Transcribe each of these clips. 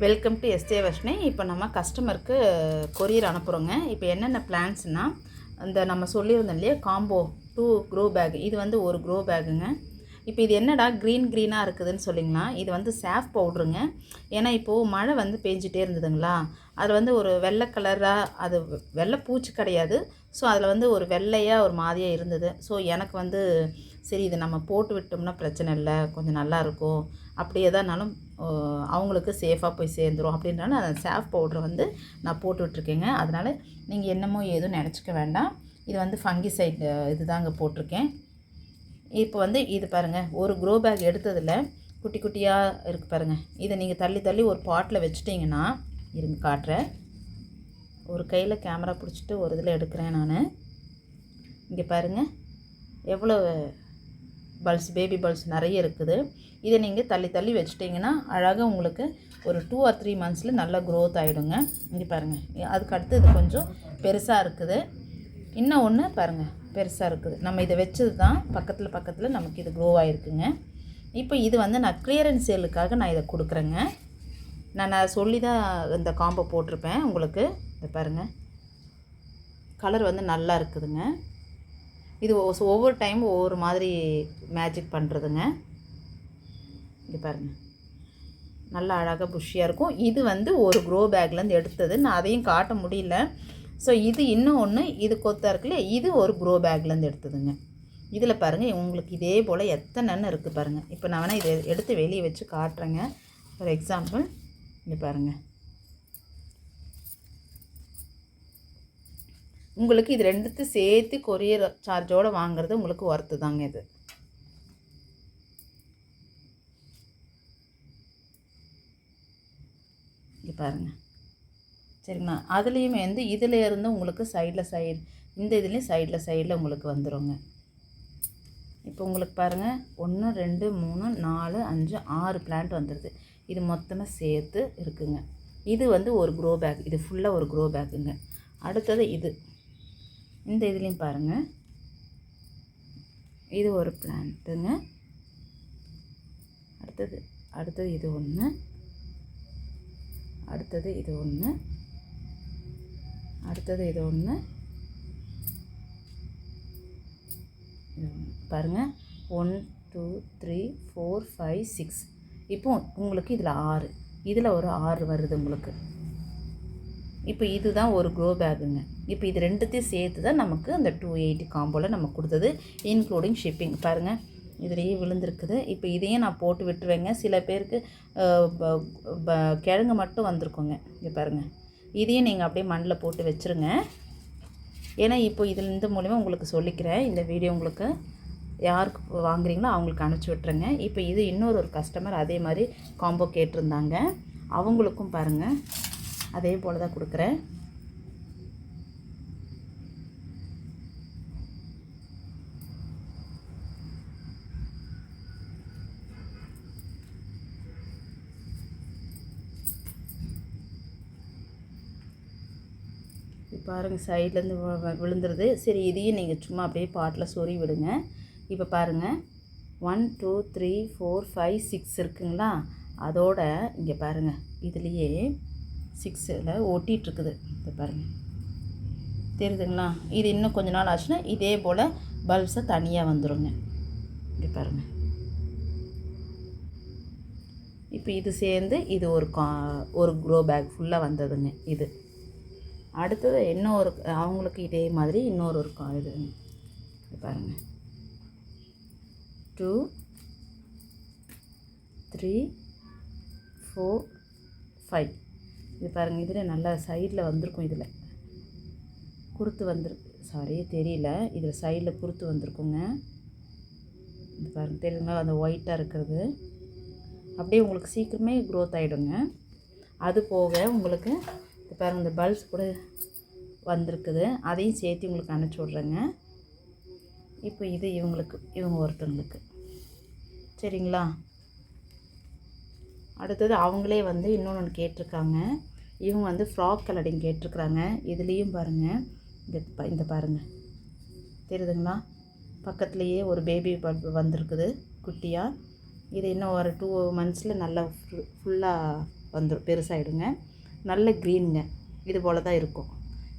Welcome to yesterday Varshini இப்போ நம்ம கஸ்டமருக்கு கொரியர் அனுப்புகிறோங்க இப்போ என்னென்ன பிளான்ஸ்னால் இந்த நம்ம சொல்லியிருந்தோம் இல்லையா காம்போ டூ க்ரோ பேக் இது வந்து ஒரு க்ரோ பேக்குங்க இப்போ இது என்னடா க்ரீன் க்ரீனாக இருக்குதுன்னு சொல்லிங்களா இது வந்து சாஃப் பவுட்ருங்க ஏன்னா இப்போது மழை வந்து பேஞ்சிட்டே இருந்ததுங்களா? அதில் வந்து ஒரு வெள்ளை கலராக அது வெள்ளை பூச்சி கிடையாது. ஸோ அதில் வந்து ஒரு வெள்ளையாக ஒரு மாதிரியாக இருந்தது. ஸோ எனக்கு வந்து சரி இது நம்ம போட்டு விட்டோம்னா பிரச்சனை இல்லை. கொஞ்சம் நல்லாயிருக்கும் அப்படி எதானாலும் அவங்களுக்கு சேஃபாக போய் சேர்ந்துரும். அப்படின்றனால அந்த சேஃப் பவுட்ரை வந்து நான் போட்டு விட்ருக்கேங்க அதனால் நீங்கள் என்னமோ எதுவும் நினச்சிக்க வேண்டாம். இது வந்து ஃபங்கி சைட் இதுதாங்க போட்டிருக்கேன். இப்போ வந்து இது பாருங்கள் ஒரு க்ரோ பேக் எடுத்ததில் குட்டி குட்டியாக இருக்குது பாருங்கள் இதை நீங்கள் தள்ளி தள்ளி ஒரு பாட்டில் வச்சுட்டிங்கன்னா இருங்க காட்டுறேன். ஒரு கையில் கேமரா பிடிச்சிட்டு ஒரு இதில் எடுக்கிறேன் நான். இங்கே பாருங்கள் எவ்வளோ பல்ஸ் பேபி பல்ஸ் நிறைய இருக்குது. இதை நீங்கள் தள்ளி தள்ளி வச்சிட்டிங்கன்னா அழகாக உங்களுக்கு ஒரு டூ ஆர் த்ரீ மந்த்ஸில் நல்லா க்ரோத் ஆகிடுங்க இங்கே பாருங்கள் அதுக்கு அடுத்து இது கொஞ்சம் பெருசாக இருக்குது. இன்னும் ஒன்று பாருங்கள் பெருசாக இருக்குது. நம்ம இதை வச்சது தான் பக்கத்தில் பக்கத்தில் நமக்கு இது க்ரோ ஆகிருக்குங்க இப்போ இது வந்து நான் கிளியரன்ஸ் சேலுக்காக நான் இதை கொடுக்குறேங்க. நான் நான் சொல்லி தான் இந்த காம்போ போட்டிருப்பேன் உங்களுக்கு. இதை பாருங்கள் கலர் வந்து நல்லா இருக்குதுங்க. இது ஒ- ஒவ்வொரு டைம் ஒவ்வொரு மாதிரி மேஜிக் பண்ணுறதுங்க இங்கே பாருங்கள் நல்லா அழகாக புஷ்ஷியாக இருக்கும். இது வந்து ஒரு க்ரோ பேக்லேருந்து எடுத்தது. நான் அதையும் காட்ட முடியல. ஸோ இது இன்னும் ஒன்று இது கொத்தா இருக்குல்ல இது ஒரு க்ரோ பேக்லேருந்து எடுத்ததுங்க. இதில் பாருங்கள் உங்களுக்கு இதே போல் எத்தனைன்னு இருக்குது பாருங்கள் இப்போ நான் வேணால் இதை எடுத்து வெளியே வச்சு காட்டுறேங்க. ஃபார் எக்ஸாம்பிள் இங்கே பாருங்கள் உங்களுக்கு இது ரெண்டுத்தையும் சேர்த்து கொரியர் சார்ஜோடு வாங்குறது உங்களுக்கு ஒர்த்து தாங்க இது. இங்கே பாருங்கள் சரிங்களா? அதுலேயுமே வந்து இதில் இருந்து உங்களுக்கு சைடில் சைடு இந்த இதுலேயும் சைடில் சைடில் உங்களுக்கு வந்துருங்க. இப்போ உங்களுக்கு பாருங்கள் ஒன்று ரெண்டு மூணு நாலு அஞ்சு ஆறு பிளான்ட் வந்துடுது இது மொத்தமாக சேர்த்து இருக்குங்க. இது வந்து ஒரு க்ரோ பேக் இது ஃபுல்லாக ஒரு க்ரோ பேக்குங்க அடுத்தது இது. இந்த இதுலேயும் பாருங்கள் இது ஒரு பிளான்ட்டுங்க அடுத்தது அடுத்தது இது ஒன்று அடுத்தது இது ஒன்று அடுத்தது இது ஒன்று பாருங்கள் one two three four five six இப்போ உங்களுக்கு இதில் ஆறு. இதில் ஒரு ஆறு வருது உங்களுக்கு. இப்போ இதுதான் ஒரு க்ரோ பேக்குங்க இப்போ இது ரெண்டுத்தையும் சேர்த்து தான் நமக்கு அந்த டூ எயிட்டி காம்போவில் நமக்கு கொடுத்தது இன்க்ளூடிங் ஷிப்பிங் பாருங்கள் இதுலேயே விழுந்திருக்குது. இப்போ இதையும் நான் போட்டு விட்டுருவேங்க. சில பேருக்கு ப- ப- கிழங்கு மட்டும் வந்திருக்குங்க. இங்கே பாருங்கள் இதையும் நீங்கள் அப்படியே மண்ணில் போட்டு வச்சுருங்க. ஏன்னா இப்போ இதில் இந்த மூலிமா உங்களுக்கு சொல்லிக்கிறேன். இந்த வீடியோ உங்களுக்கு யாருக்கு வாங்குறீங்களோ அவங்களுக்கு அனுப்பிச்சி விட்ருங்க இப்போ இது இன்னொரு ஒரு கஸ்டமர் அதே மாதிரி காம்போ கேட்டிருந்தாங்க. அவங்களுக்கும் பாருங்கள் அதே போல் தான் கொடுக்குறேன் இப்போ பாருங்கள் சைட்லேருந்து விழுந்துருது. சரி இதையும் நீங்கள் சும்மா அப்படியே பாட்டில் சொறி விடுங்க. இப்போ பாருங்கள் one two three four five six இருக்குங்களா? அதோட இங்கே பாருங்கள் இதுலேயே சிக்ஸில் ஒட்டிகிட்ருக்குது. இதை பாருங்கள் தெரியுதுங்களா? இது இன்னும் கொஞ்ச நாள் ஆச்சுன்னா இதே போல் பல்ப்ஸை தனியாக வந்துருங்க. இப்படி பாருங்கள் இப்போ இது சேர்ந்து இது ஒரு கா ஒரு க்ரோ பேக் ஃபுல்லாக வந்ததுங்க இது. அடுத்தது இன்னொரு அவங்களுக்கு இதே மாதிரி இன்னொரு ஒரு கா இது. பாருங்கள் டூ த்ரீ ஃபோர் ஃபைவ் இது பாருங்கள் இதில் நல்லா சைடில் வந்திருக்கும் இதில். குறுத்து வந்திருக்கு சாரி தெரியல. இதில் சைடில் குறுத்து வந்திருக்குங்க. இது பாருங்கள் தெரியுதுங்களா? அந்த ஒயிட்டாக இருக்கிறது. அப்படியே உங்களுக்கு சீக்கிரமே க்ரோத் ஆகிடுங்க அது போக உங்களுக்கு இது பாருங்கள் இந்த பல்ஸ் கூட வந்திருக்குது. அதையும் சேர்த்து உங்களுக்கு அனுப்பிச்சி விட்றேங்க. இப்போ இது இவங்களுக்கு இவங்க ஒருத்தவங்களுக்கு சரிங்களா? அடுத்தது அவங்களே வந்து இன்னொன்று கேட்டிருக்காங்க. இவங்க வந்து ஃப்ராக் கலரிங் கேட்டிருக்கிறாங்க. இதுலேயும் பாருங்கள் இந்த ப- இந்த பாருங்கள் தெரியுதுங்களா? பக்கத்துலேயே ஒரு பேபி வந்திருக்குது குட்டியாக இது இன்னும் ஒரு டூ மந்த்ஸில் நல்லா ஃபுல்லாக வந்துடும் பெருசாகிடுங்க நல்ல க்ரீனுங்க இது போல் தான் இருக்கும்.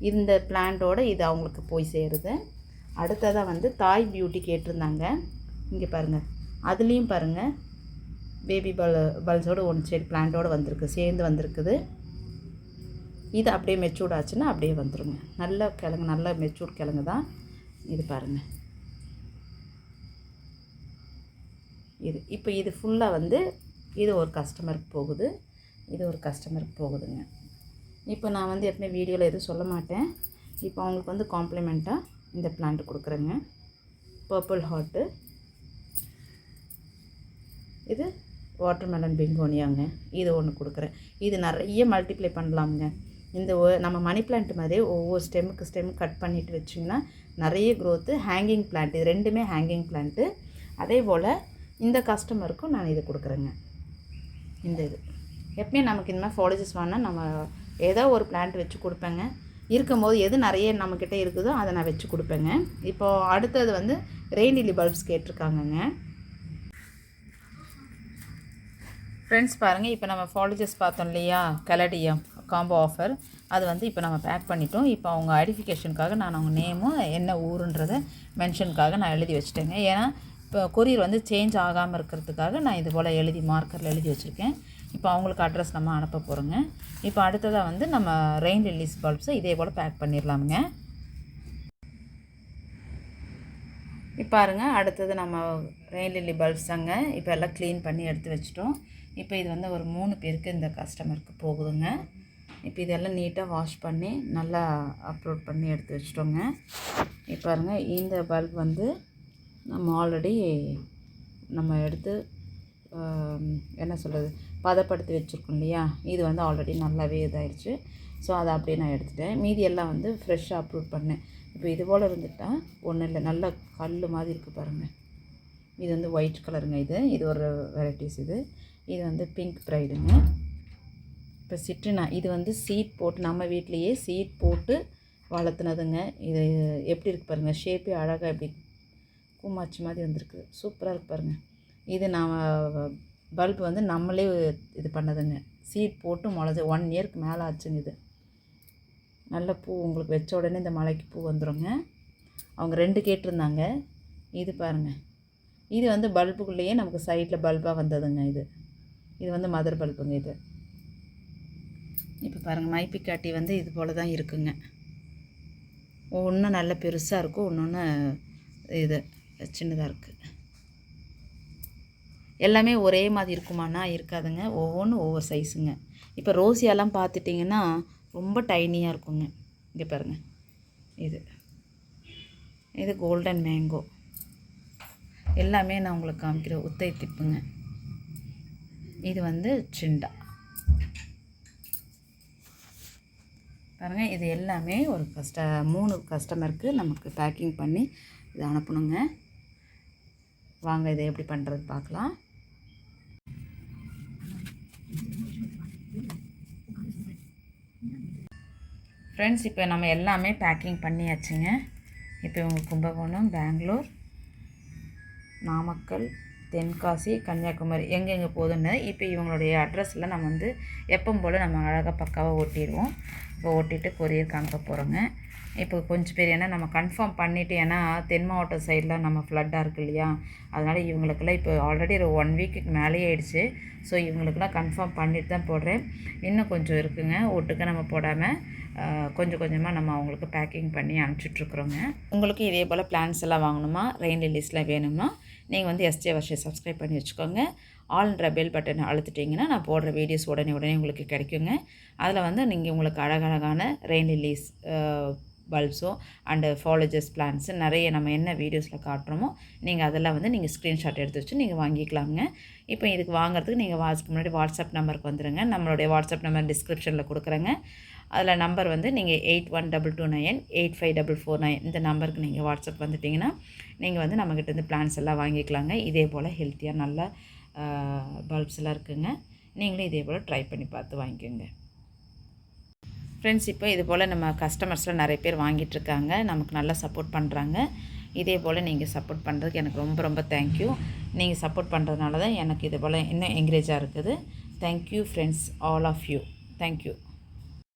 இந்த பிளான்ட்டோடு இது அவங்களுக்கு போய் சேருது. அடுத்ததாக வந்து தாய் பியூட்டி கேட்டிருந்தாங்க. இங்கே பாருங்கள் அதுலேயும் பாருங்கள் பேபி பல் பல்ஸோடு ஒன்று செடி பிளான்ட்டோடு வந்திருக்கு. சேர்ந்து வந்திருக்குது. இது அப்படியே மெச்சூர்ட் ஆச்சுன்னா அப்படியே வந்துருங்க. நல்ல கிழங்கு நல்ல மெச்சூர்ட் கிழங்கு தான் இது பாருங்கள் இது இப்போ இது ஃபுல்லாக வந்து இது ஒரு கஸ்டமருக்கு போகுது. இது ஒரு கஸ்டமருக்கு போகுதுங்க. இப்போ நான் வந்து எப்பவுமே வீடியோவில் எதுவும் சொல்ல மாட்டேன். இப்போ அவங்களுக்கு வந்து காம்ப்ளிமெண்ட்டாக இந்த பிளான்ட் கொடுக்குறேங்க. பர்பிள் ஹார்ட்டு இது வாட்டர்மெலன் பிங்கோனியாங்க இது ஒன்று கொடுக்குறேன். இது நிறைய மல்டிப்ளை பண்ணலாமுங்க. இந்த ஒ- நம்ம மணி பிளான்ட் மாதிரி ஒவ்வொரு ஸ்டெம்முக்கு ஸ்டெம் கட் பண்ணிட்டு வச்சிங்கன்னா நிறைய க்ரோத்து ஹேங்கிங் பிளான்ட் இது ரெண்டுமே ஹேங்கிங் பிளான்ட்டு அதே போல் இந்த கஸ்டமருக்கும் நான் இது கொடுக்குறேங்க. இந்த இது. எப்பயுமே நமக்கு இந்த மாதிரி ஃபாலோஜஸ் வேணால் நம்ம ஏதோ ஒரு பிளான்ட் வச்சு கொடுப்பேங்க. இருக்கும்போது எது நிறைய நம்மக்கிட்ட இருக்குதோ அதை நான் வச்சு கொடுப்பேங்க. இப்போது அடுத்தது வந்து ரெயின் பல்ப்ஸ் கேட்டிருக்காங்கங்க. ஃப்ரெண்ட்ஸ் பாருங்கள் இப்போ நம்ம ஃபாலோஜஸ் பார்த்தோம் இல்லையா? கலடியம். காம்போ ஆஃபர் அது வந்து இப்போ நம்ம பேக் பண்ணிட்டோம். இப்போ அவங்க ஐடென்டிஃபிகேஷனுக்காக நான் அவங்க நேமும் என்ன ஊருன்றதை மென்ஷனுக்காக நான் எழுதி வச்சுட்டேங்க. ஏன்னா இப்போ கொரியர் வந்து சேஞ்ச் ஆகாமல் இருக்கிறதுக்காக நான் இது போல் எழுதி மார்க்கரில் எழுதி வச்சுருக்கேன். இப்போ அவங்களுக்கு அட்ரஸ் நம்ம அனுப்ப போகிறோங்க இப்போ அடுத்ததாக வந்து நம்ம ரெயின் ரிலீஸ் பல்ப்ஸை இதே போல் பேக் பண்ணிடலாமுங்க. இப்போ பாருங்க அடுத்தது நம்ம ரெயின் லில்லி பல்ப்ஸ் தாங்க இப்போ எல்லாம் க்ளீன் பண்ணி எடுத்து வச்சிட்டோம். இப்போ இது வந்து ஒரு மூணு பேருக்கு இந்த கஸ்டமருக்கு போகுதுங்க. இப்போ இதெல்லாம் நீட்டாக வாஷ் பண்ணி நல்லா அப்லோட் பண்ணி எடுத்து வச்சிட்டோங்க. இப்போ பாருங்க இந்த பல்ப் வந்து நம்ம ஆல்ரெடி நம்ம எடுத்து என்ன சொல்கிறது பதப்படுத்தி வச்சுருக்கோம் இல்லையா? இது வந்து ஆல்ரெடி நல்லாவே இதாயிடுச்சு ஸோ அதை அப்படியே நான் எடுத்துட்டேன். மீதி எல்லாம் வந்து ஃப்ரெஷ்ஷாக அப்லோட் பண்ணேன். இப்போ இது போல் இருந்துட்டா ஒன்றும் இல்லை. நல்ல கல் மாதிரி இருக்குது பாருங்கள் இது வந்து ஒயிட் கலருங்க இது. இது ஒரு வெரைட்டிஸ் இது. இது வந்து பிங்க் ப்ரைடுங்க இப்போ சிட்ரினா இது வந்து சீட் போட்டு நம்ம வீட்லேயே சீட் போட்டு வளர்த்துனதுங்க. இது எப்படி இருக்கு பாருங்கள் ஷேப்பே அழகாக எப்படி கூமாச்சு மாதிரி வந்திருக்கு. சூப்பராக இருக்கு பாருங்கள் இது நான் பல்ப் வந்து நம்மளே இது பண்ணதுங்க. சீட் போட்டு முளைச்சி ஒன் இயர்க்கு மேலே ஆச்சுங்க இது. நல்ல பூ உங்களுக்கு வச்ச உடனே இந்த மலைக்கு பூ வந்துருங்க. அவங்க ரெண்டு கேட்டிருந்தாங்க. இது பாருங்கள் இது வந்து பல்புக்குள்ளேயே நமக்கு சைடில் பல்பாக வந்ததுங்க இது. இது வந்து மதர் பல்புங்க இது. இப்போ பாருங்கள் மைப்பிக்காட்டி வந்து இது போல் தான் இருக்குங்க. ஒன்று நல்ல பெருசாக இருக்கும் இன்னொன்று இது சின்னதாக இருக்குது எல்லாமே ஒரே மாதிரி இருக்குமானா இருக்காதுங்க ஒவ்வொன்றும் ஒவ்வொரு சைஸுங்க இப்போ ரோசியாலாம் பார்த்துட்டிங்கன்னா ரொம்ப டைனியாக இருக்குங்க. இங்கே பாருங்கள் இது. இது கோல்டன் மேங்கோ எல்லாமே நான் உங்களுக்கு காமிக்கிறேன் உத்தை திப்புங்க இது வந்து சிண்டா. பாருங்கள் இது எல்லாமே ஒரு கஸ்ட மூணு கஸ்டமருக்கு நமக்கு பேக்கிங் பண்ணி இதை அனுப்பணுங்க. வாங்க இதை எப்படி பண்ணுறது பார்க்கலாம் ஃப்ரெண்ட்ஸ் இப்போ நம்ம எல்லாமே பேக்கிங் பண்ணியாச்சுங்க. இப்போ இவங்க கும்பகோணம் பெங்களூர் நாமக்கல் தென்காசி கன்னியாகுமரி எங்கெங்கே போகுதுன்னு இப்போ இவங்களுடைய அட்ரஸில் நம்ம வந்து எப்பவும் போல் நம்ம அழகாக பக்காவாக ஓட்டிடுவோம். ஓட்டிட்டு கொரியருக்கு அனுப்ப போகிறோங்க இப்போ கொஞ்சம் பேர் ஏன்னா நம்ம கன்ஃபார்ம் பண்ணிவிட்டு ஏன்னா தென் மாவட்ட சைடில் நம்ம ஃப்ளட்டாக இருக்குது இல்லையா? அதனால் இவங்களுக்கெல்லாம் இப்போ ஆல்ரெடி ஒரு ஒன் வீக்குக்கு மேலேயே ஆயிடுச்சு. ஸோ இவங்களுக்கெல்லாம் கன்ஃபார்ம் பண்ணிட்டு தான் போடுறேன். இன்னும் கொஞ்சம் இருக்குங்க. ஒட்டுக்க நம்ம போடாமல் கொஞ்சம் கொஞ்சமாக நம்ம அவங்களுக்கு பேக்கிங் பண்ணி அனுப்பிச்சிட்ருக்குறோங்க. உங்களுக்கு இதே போல் பிளான்ஸ் எல்லாம் வாங்கணுமா? ரெயின் லிலிஸ்லாம் வேணும்னா நீங்கள் வந்து எஸ்டே வருஷம் சப்ஸ்கிரைப் பண்ணி வச்சுக்கோங்க. ஆல்ன்ற பெல் பட்டனை அழுத்திட்டிங்கன்னா நான் போடுற வீடியோஸ் உடனே உடனே உங்களுக்கு கிடைக்குங்க. அதில் வந்து நீங்கள் உங்களுக்கு அழகழகான ரெயின் லில்லிஸ் பல்ப்ஸோ அண்டு ஃபாலோஜஸ் பிளான்ஸு நிறைய நம்ம என்ன வீடியோஸில் காட்டுறோமோ நீங்கள் அதெல்லாம் வந்து நீங்கள் ஸ்க்ரீன்ஷாட் எடுத்து வச்சு நீங்கள் வாங்கிக்கலாங்க இப்போ இதுக்கு வாங்குறதுக்கு நீங்கள் வாட்ஸ்அப் முன்னாடி வாட்ஸ்அப் நம்பருக்கு வந்துடுங்க நம்மளுடைய வாட்ஸ்அப் நம்பர் டிஸ்கிரிப்ஷனில் கொடுக்குறேங்க. அதில் நம்பர் வந்து நீங்கள் eight one double two nine eight five double four nine இந்த நம்பருக்கு நீங்கள் வாட்ஸ்அப் வந்துட்டிங்கன்னா நீங்கள் வந்து நம்மக்கிட்ட இருந்து பிளான்ஸ் எல்லாம் வாங்கிக்கலாங்க. இதே போல் ஹெல்த்தியாக நல்ல பல்ப்ஸ் எல்லாம் இருக்குங்க. நீங்களும் இதே போல் ட்ரை பண்ணி பார்த்து வாங்கிக்கோங்க. ஃப்ரெண்ட்ஸ் இப்போ இது போல் நம்ம கஸ்டமர்ஸ்லாம் நிறைய பேர் வாங்கிட்டுருக்காங்க நமக்கு நல்லா சப்போர்ட் பண்ணுறாங்க இதே போல் நீங்கள் சப்போர்ட் பண்ணுறதுக்கு எனக்கு ரொம்ப ரொம்ப தேங்க்யூ நீங்கள் சப்போர்ட் பண்ணுறதுனால தான் எனக்கு இது போல் இன்னும் என்கரேஜாக இருக்குது. Thank you friends all of you thank you